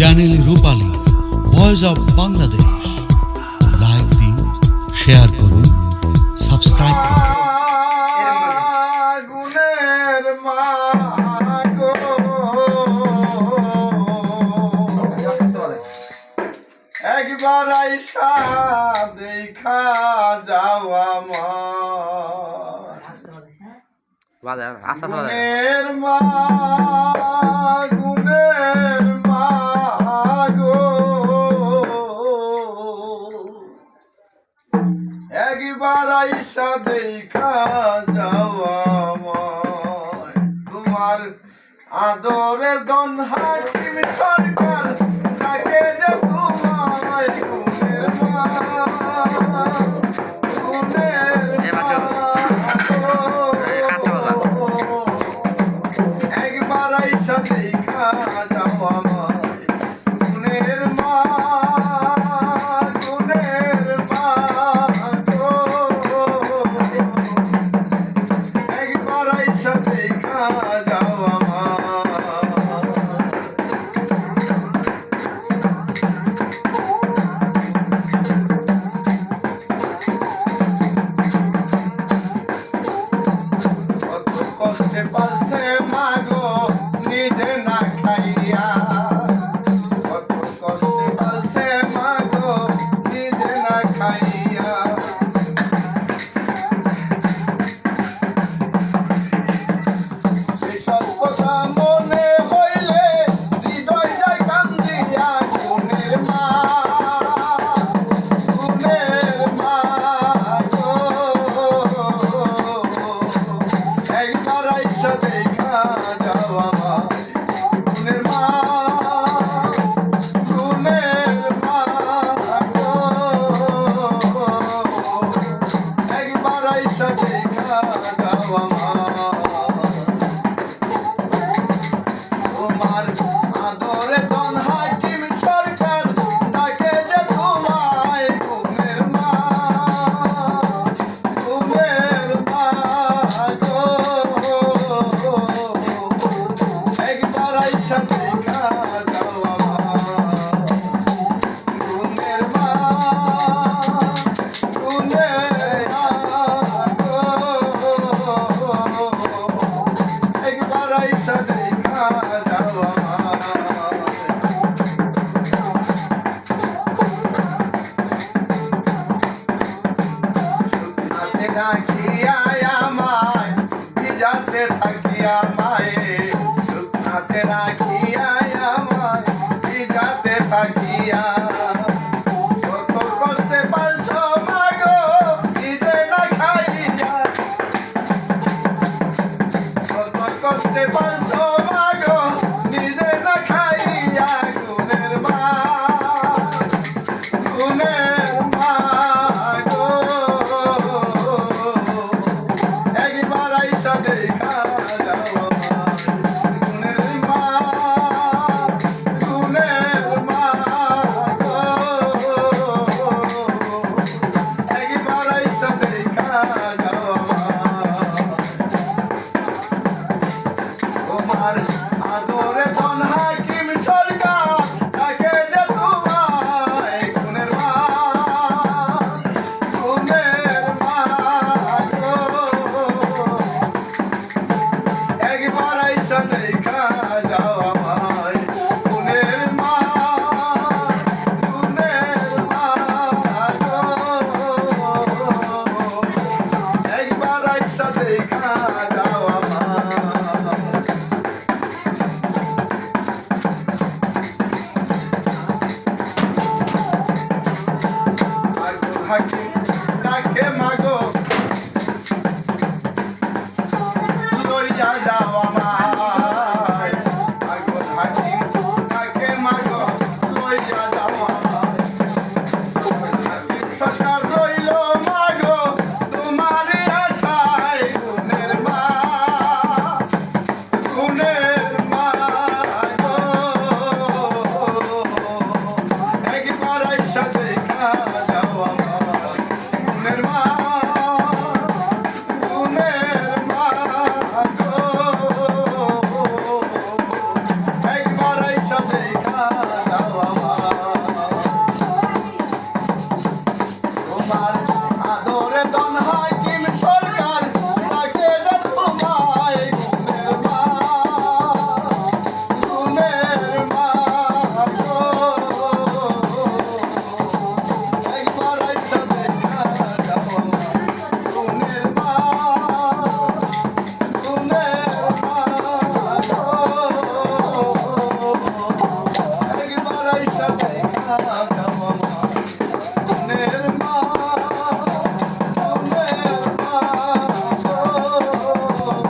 Channel Rupali voice of Bangladesh. Like দিন share করুন subscribe করুন। একবার দেখা যাওয়া মা বাজার মা একবার আইসা দেখা যাওয়া তোমার আদরের দন হাকিম সরকার সুখে থাকিয়া মায়ে সুখনাতে রাখিয়া আমায় বিঘাতে থাকিয়া। কত কষ্টে পালছ মাগো, নিজে না খাইয়া। কত কষ্টে পালছ Oh.